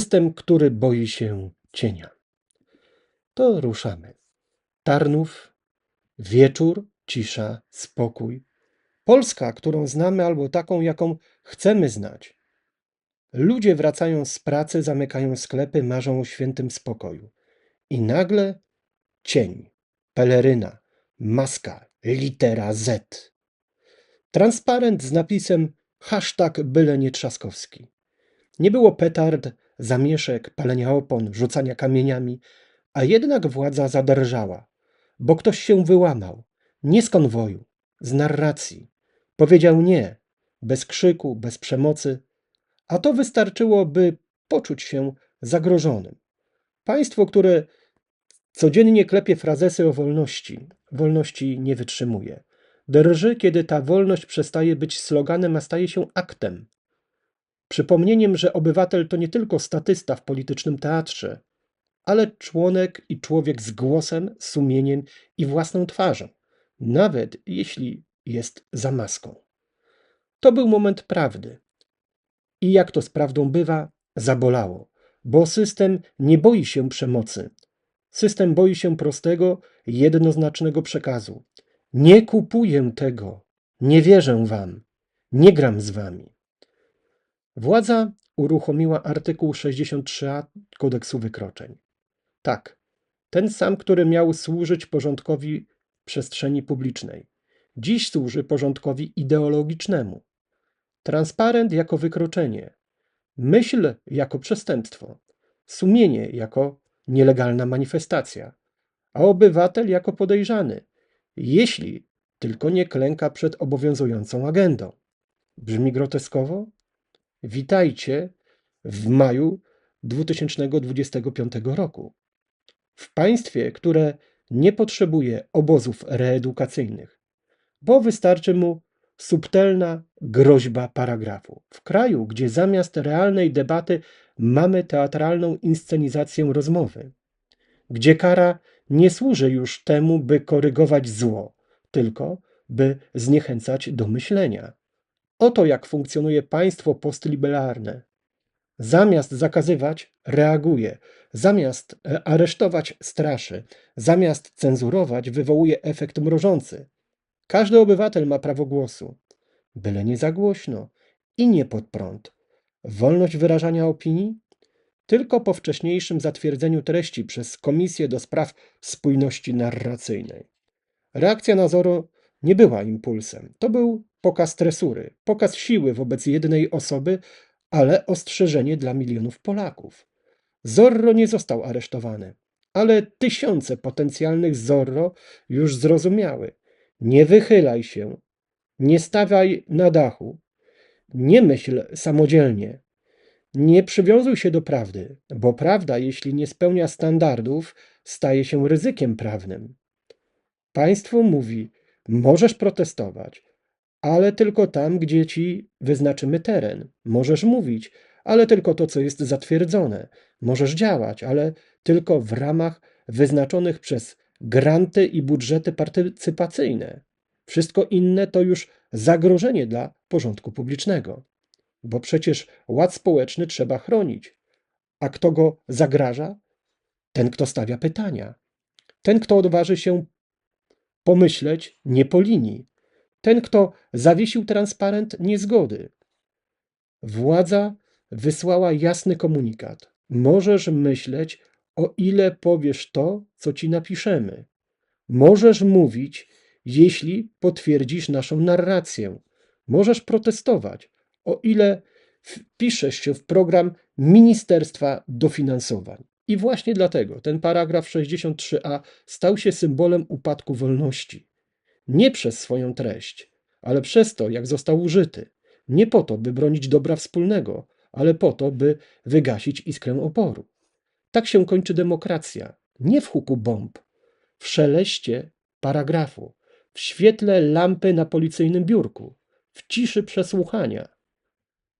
System, który boi się cienia. To ruszamy. Tarnów, wieczór, cisza, spokój. Polska, którą znamy albo taką, jaką chcemy znać. Ludzie wracają z pracy, zamykają sklepy, marzą o świętym spokoju. I nagle cień, peleryna, maska, litera Z. Transparent z napisem hashtag byle nie Trzaskowski. Nie było petard, zamieszek, palenia opon, rzucania kamieniami, a jednak władza zadrżała, bo ktoś się wyłamał, nie z konwoju, z narracji. Powiedział nie, bez krzyku, bez przemocy, a to wystarczyło, by poczuć się zagrożonym. Państwo, które codziennie klepie frazesy o wolności, wolności nie wytrzymuje. Drży, kiedy ta wolność przestaje być sloganem, a staje się aktem. Przypomnieniem, że obywatel to nie tylko statysta w politycznym teatrze, ale członek i człowiek z głosem, sumieniem i własną twarzą, nawet jeśli jest za maską. To był moment prawdy. I jak to z prawdą bywa, zabolało, bo system nie boi się przemocy. System boi się prostego, jednoznacznego przekazu. Nie kupuję tego, nie wierzę wam, nie gram z wami. Władza uruchomiła artykuł 63a kodeksu wykroczeń. Tak, ten sam, który miał służyć porządkowi przestrzeni publicznej. Dziś służy porządkowi ideologicznemu. Transparent jako wykroczenie, myśl jako przestępstwo, sumienie jako nielegalna manifestacja, a obywatel jako podejrzany, jeśli tylko nie klęka przed obowiązującą agendą. Brzmi groteskowo? Witajcie w maju 2025 roku. W państwie, które nie potrzebuje obozów reedukacyjnych, bo wystarczy mu subtelna groźba paragrafu. W kraju, gdzie zamiast realnej debaty mamy teatralną inscenizację rozmowy, gdzie kara nie służy już temu, by korygować zło, tylko by zniechęcać do myślenia. Oto jak funkcjonuje państwo postliberalne. Zamiast zakazywać, reaguje. Zamiast e, aresztować, straszy. Zamiast cenzurować, wywołuje efekt mrożący. Każdy obywatel ma prawo głosu, byle nie za głośno i nie pod prąd. Wolność wyrażania opinii? Tylko po wcześniejszym zatwierdzeniu treści przez Komisję do Spraw Spójności Narracyjnej. Reakcja Nazoru nie była impulsem. To był pokaz tresury, pokaz siły wobec jednej osoby, ale ostrzeżenie dla milionów Polaków. Zorro nie został aresztowany, ale tysiące potencjalnych Zorro już zrozumiały. Nie wychylaj się, nie stawaj na dachu, nie myśl samodzielnie, nie przywiązuj się do prawdy, bo prawda, jeśli nie spełnia standardów, staje się ryzykiem prawnym. Państwo mówi: możesz protestować, ale tylko tam, gdzie ci wyznaczymy teren. Możesz mówić, ale tylko to, co jest zatwierdzone. Możesz działać, ale tylko w ramach wyznaczonych przez granty i budżety partycypacyjne. Wszystko inne to już zagrożenie dla porządku publicznego. Bo przecież ład społeczny trzeba chronić. A kto go zagraża? Ten, kto stawia pytania. Ten, kto odważy się pomyśleć nie po linii. Ten, kto zawiesił transparent niezgody. Władza wysłała jasny komunikat. Możesz myśleć, o ile powiesz to, co ci napiszemy. Możesz mówić, jeśli potwierdzisz naszą narrację. Możesz protestować, o ile wpiszesz się w program Ministerstwa Dofinansowań. I właśnie dlatego ten paragraf 63a stał się symbolem upadku wolności. Nie przez swoją treść, ale przez to, jak został użyty. Nie po to, by bronić dobra wspólnego, ale po to, by wygasić iskrę oporu. Tak się kończy demokracja. Nie w huku bomb, w szeleście paragrafu, w świetle lampy na policyjnym biurku, w ciszy przesłuchania,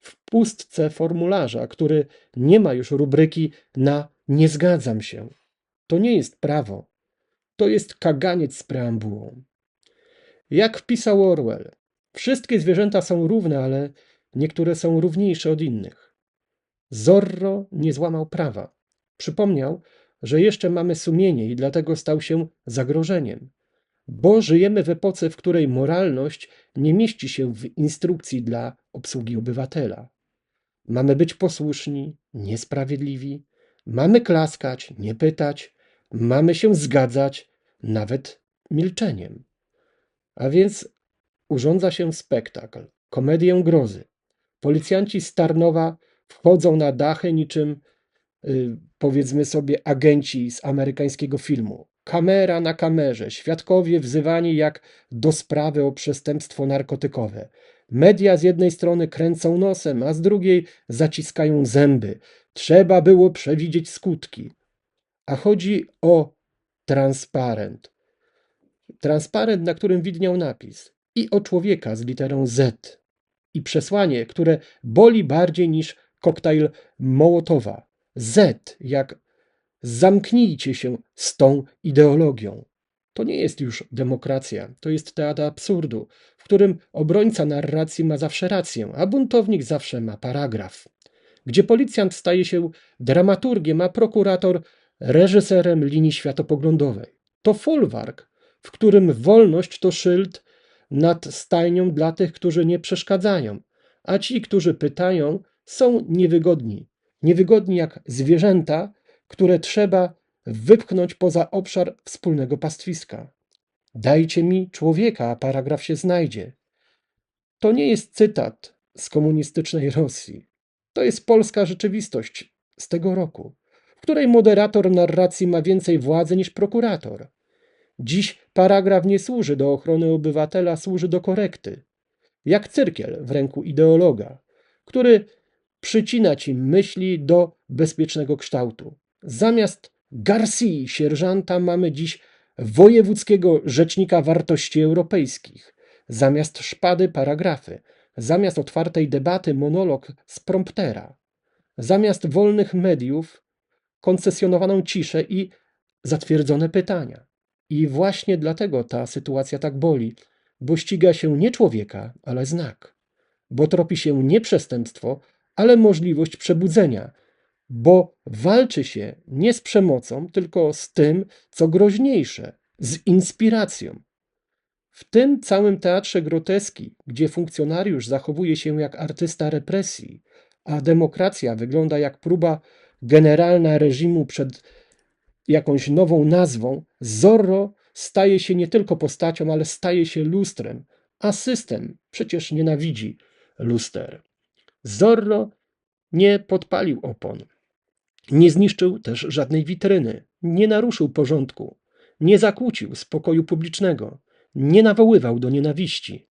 w pustce formularza, który nie ma już rubryki na nie zgadzam się. To nie jest prawo. To jest kaganiec z preambułą. Jak wpisał Orwell, wszystkie zwierzęta są równe, ale niektóre są równiejsze od innych. Zorro nie złamał prawa. Przypomniał, że jeszcze mamy sumienie i dlatego stał się zagrożeniem. Bo żyjemy w epoce, w której moralność nie mieści się w instrukcji dla obsługi obywatela. Mamy być posłuszni, niesprawiedliwi, mamy klaskać, nie pytać, mamy się zgadzać, nawet milczeniem. A więc urządza się spektakl, komedię grozy. Policjanci z Tarnowa wchodzą na dachy niczym, yy, powiedzmy sobie, agenci z amerykańskiego filmu. Kamera na kamerze, świadkowie wzywani jak do sprawy o przestępstwo narkotykowe. Media z jednej strony kręcą nosem, a z drugiej zaciskają zęby. Trzeba było przewidzieć skutki. A chodzi o transparent. Transparent, na którym widniał napis i o człowieka z literą Z. I przesłanie, które boli bardziej niż koktajl Mołotowa. Z jak zamknijcie się z tą ideologią. To nie jest już demokracja, to jest teatr absurdu, w którym obrońca narracji ma zawsze rację, a buntownik zawsze ma paragraf. Gdzie policjant staje się dramaturgiem, a prokurator reżyserem linii światopoglądowej. To folwark, w którym wolność to szyld nad stajnią dla tych, którzy nie przeszkadzają, a ci, którzy pytają, są niewygodni. Niewygodni jak zwierzęta, które trzeba wypchnąć poza obszar wspólnego pastwiska. Dajcie mi człowieka, a paragraf się znajdzie. To nie jest cytat z komunistycznej Rosji. To jest polska rzeczywistość z tego roku, w której moderator narracji ma więcej władzy niż prokurator. Dziś paragraf nie służy do ochrony obywatela, służy do korekty. Jak cyrkiel w ręku ideologa, który przycina ci myśli do bezpiecznego kształtu. Zamiast Garcji, sierżanta, mamy dziś wojewódzkiego rzecznika wartości europejskich. Zamiast szpady paragrafy, zamiast otwartej debaty monolog z promptera, zamiast wolnych mediów koncesjonowaną ciszę i zatwierdzone pytania. I właśnie dlatego ta sytuacja tak boli, bo ściga się nie człowieka, ale znak, bo tropi się nie przestępstwo, ale możliwość przebudzenia, bo walczy się nie z przemocą, tylko z tym, co groźniejsze, z inspiracją. W tym całym teatrze groteski, gdzie funkcjonariusz zachowuje się jak artysta represji, a demokracja wygląda jak próba generalna reżimu przed jakąś nową nazwą, Zorro staje się nie tylko postacią, ale staje się lustrem, a system przecież nienawidzi luster. Zorro nie podpalił opon. Nie zniszczył też żadnej witryny, nie naruszył porządku, nie zakłócił spokoju publicznego, nie nawoływał do nienawiści,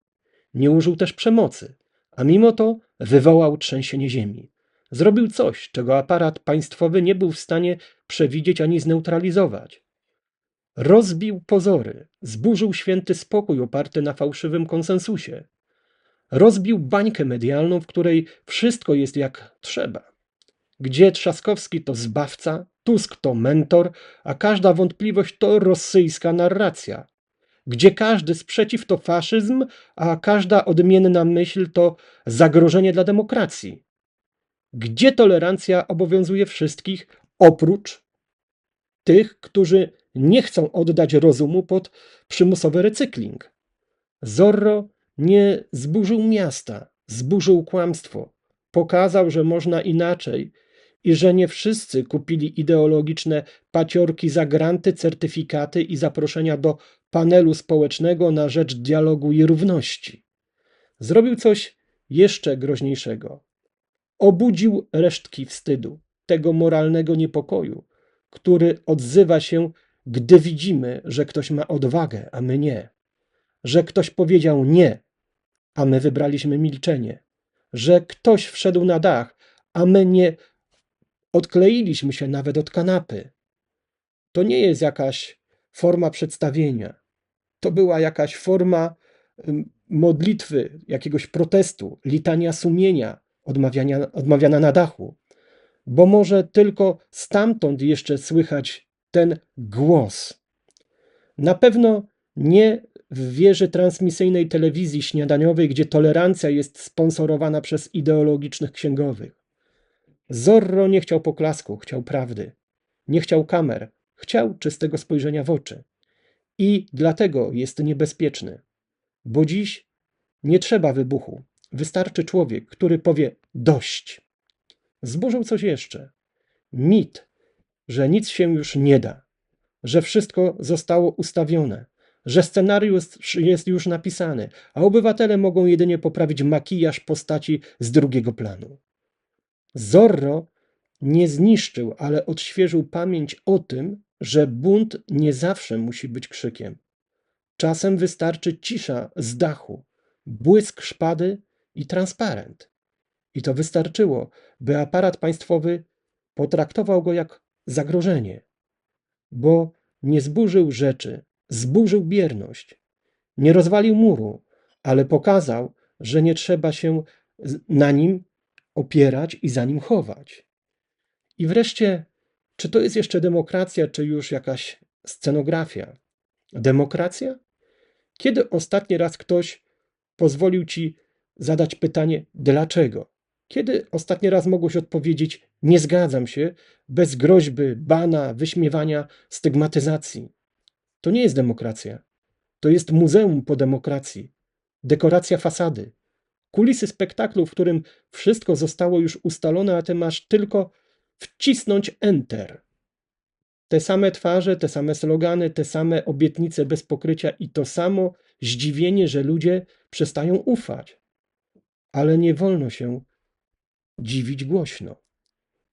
nie użył też przemocy, a mimo to wywołał trzęsienie ziemi. Zrobił coś, czego aparat państwowy nie był w stanie przewidzieć ani zneutralizować. Rozbił pozory, zburzył święty spokój oparty na fałszywym konsensusie. Rozbił bańkę medialną, w której wszystko jest jak trzeba gdzie Trzaskowski to zbawca, Tusk to mentor, a każda wątpliwość to rosyjska narracja, gdzie każdy sprzeciw to faszyzm, a każda odmienna myśl to zagrożenie dla demokracji, gdzie tolerancja obowiązuje wszystkich oprócz tych, którzy nie chcą oddać rozumu pod przymusowy recykling. Zorro nie zburzył miasta, zburzył kłamstwo, pokazał, że można inaczej i że nie wszyscy kupili ideologiczne paciorki za granty, certyfikaty i zaproszenia do panelu społecznego na rzecz dialogu i równości. Zrobił coś jeszcze groźniejszego. Obudził resztki wstydu, tego moralnego niepokoju, który odzywa się, gdy widzimy, że ktoś ma odwagę, a my nie. Że ktoś powiedział nie, a my wybraliśmy milczenie. Że ktoś wszedł na dach, a my nie Odkleiliśmy się nawet od kanapy. To nie jest jakaś forma przedstawienia. To była jakaś forma modlitwy, jakiegoś protestu, litania sumienia, odmawiania, odmawiana na dachu. Bo może tylko stamtąd jeszcze słychać ten głos. Na pewno nie w wieży transmisyjnej telewizji śniadaniowej, gdzie tolerancja jest sponsorowana przez ideologicznych księgowych. Zorro nie chciał poklasku, chciał prawdy. Nie chciał kamer, chciał czystego spojrzenia w oczy. I dlatego jest niebezpieczny, bo dziś nie trzeba wybuchu. Wystarczy człowiek, który powie dość. Zburzył coś jeszcze. Mit, że nic się już nie da, że wszystko zostało ustawione, że scenariusz jest już napisany, a obywatele mogą jedynie poprawić makijaż postaci z drugiego planu. Zorro nie zniszczył, ale odświeżył pamięć o tym, że bunt nie zawsze musi być krzykiem. Czasem wystarczy cisza z dachu, błysk szpady i transparent. I to wystarczyło, by aparat państwowy potraktował go jak zagrożenie, bo nie zburzył rzeczy, zburzył bierność. Nie rozwalił muru, ale pokazał, że nie trzeba się na nim opierać i za nim chować. I wreszcie, czy to jest jeszcze demokracja, czy już jakaś scenografia? Demokracja? Kiedy ostatni raz ktoś pozwolił ci zadać pytanie dlaczego? Kiedy ostatni raz mogłeś odpowiedzieć nie zgadzam się bez groźby, bana, wyśmiewania, stygmatyzacji? To nie jest demokracja. To jest muzeum po demokracji. Dekoracja fasady. Kulisy spektaklu, w którym wszystko zostało już ustalone, a ty masz tylko wcisnąć enter. Te same twarze, te same slogany, te same obietnice bez pokrycia i to samo zdziwienie, że ludzie przestają ufać. Ale nie wolno się dziwić głośno,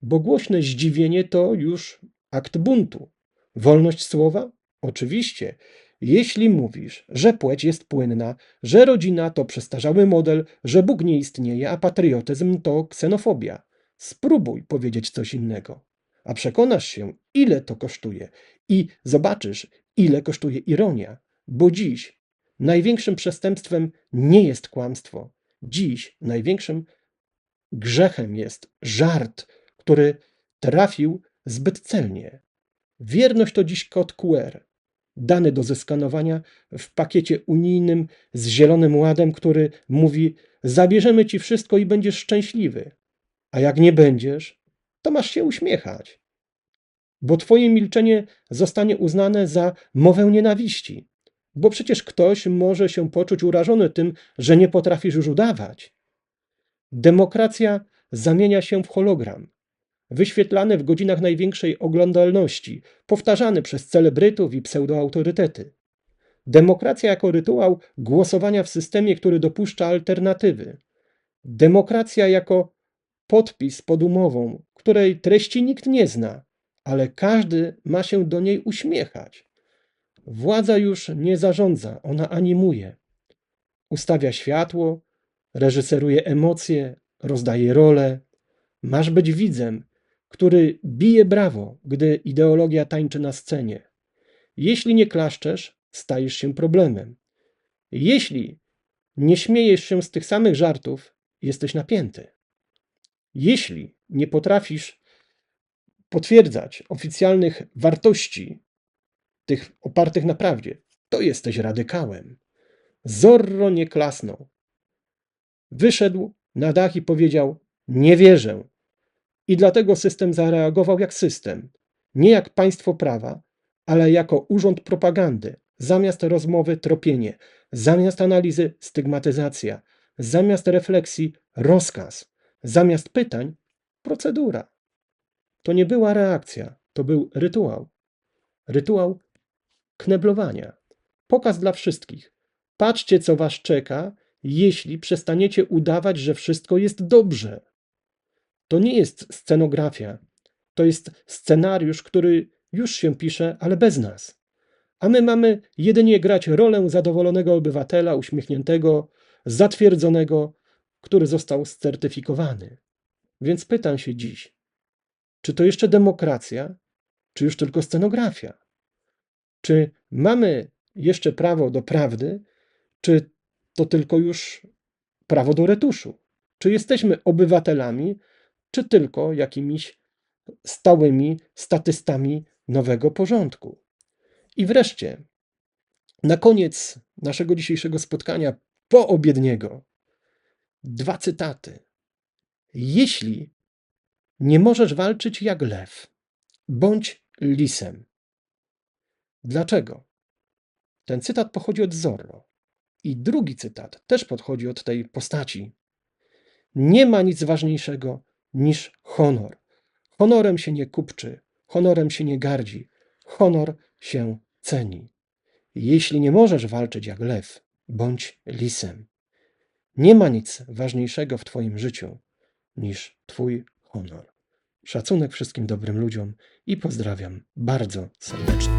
bo głośne zdziwienie to już akt buntu. Wolność słowa? Oczywiście, jeśli mówisz, że płeć jest płynna, że rodzina to przestarzały model, że Bóg nie istnieje, a patriotyzm to ksenofobia, spróbuj powiedzieć coś innego, a przekonasz się, ile to kosztuje i zobaczysz, ile kosztuje ironia, bo dziś największym przestępstwem nie jest kłamstwo. Dziś największym grzechem jest żart, który trafił zbyt celnie. Wierność to dziś kod QR dany do zeskanowania w pakiecie unijnym z Zielonym Ładem, który mówi: Zabierzemy ci wszystko i będziesz szczęśliwy. A jak nie będziesz, to masz się uśmiechać. Bo twoje milczenie zostanie uznane za mowę nienawiści. Bo przecież ktoś może się poczuć urażony tym, że nie potrafisz już udawać. Demokracja zamienia się w hologram wyświetlany w godzinach największej oglądalności, powtarzany przez celebrytów i pseudoautorytety. Demokracja jako rytuał głosowania w systemie, który dopuszcza alternatywy. Demokracja jako podpis pod umową, której treści nikt nie zna, ale każdy ma się do niej uśmiechać. Władza już nie zarządza, ona animuje. Ustawia światło, reżyseruje emocje, rozdaje role. Masz być widzem, który bije brawo, gdy ideologia tańczy na scenie. Jeśli nie klaszczesz, stajesz się problemem. Jeśli nie śmiejesz się z tych samych żartów, jesteś napięty. Jeśli nie potrafisz potwierdzać oficjalnych wartości, tych opartych na prawdzie, to jesteś radykałem. Zorro nie klasnął. Wyszedł na dach i powiedział: Nie wierzę, i dlatego system zareagował jak system, nie jak państwo prawa, ale jako urząd propagandy. Zamiast rozmowy tropienie, zamiast analizy stygmatyzacja, zamiast refleksji rozkaz, zamiast pytań procedura. To nie była reakcja, to był rytuał. Rytuał kneblowania. Pokaz dla wszystkich. Patrzcie, co was czeka, jeśli przestaniecie udawać, że wszystko jest dobrze. To nie jest scenografia. To jest scenariusz, który już się pisze, ale bez nas. A my mamy jedynie grać rolę zadowolonego obywatela, uśmiechniętego, zatwierdzonego, który został certyfikowany. Więc pytam się dziś, czy to jeszcze demokracja, czy już tylko scenografia? Czy mamy jeszcze prawo do prawdy, czy to tylko już prawo do retuszu? Czy jesteśmy obywatelami, czy tylko jakimiś stałymi statystami nowego porządku. I wreszcie, na koniec naszego dzisiejszego spotkania poobiedniego, dwa cytaty. Jeśli Nie możesz walczyć jak lew. Bądź lisem. Dlaczego? Ten cytat pochodzi od Zorro. I drugi cytat też podchodzi od tej postaci. Nie ma nic ważniejszego niż honor. Honorem się nie kupczy, honorem się nie gardzi, honor się ceni. Jeśli nie możesz walczyć jak lew, bądź lisem. Nie ma nic ważniejszego w Twoim życiu niż Twój honor. Szacunek wszystkim dobrym ludziom i pozdrawiam bardzo serdecznie.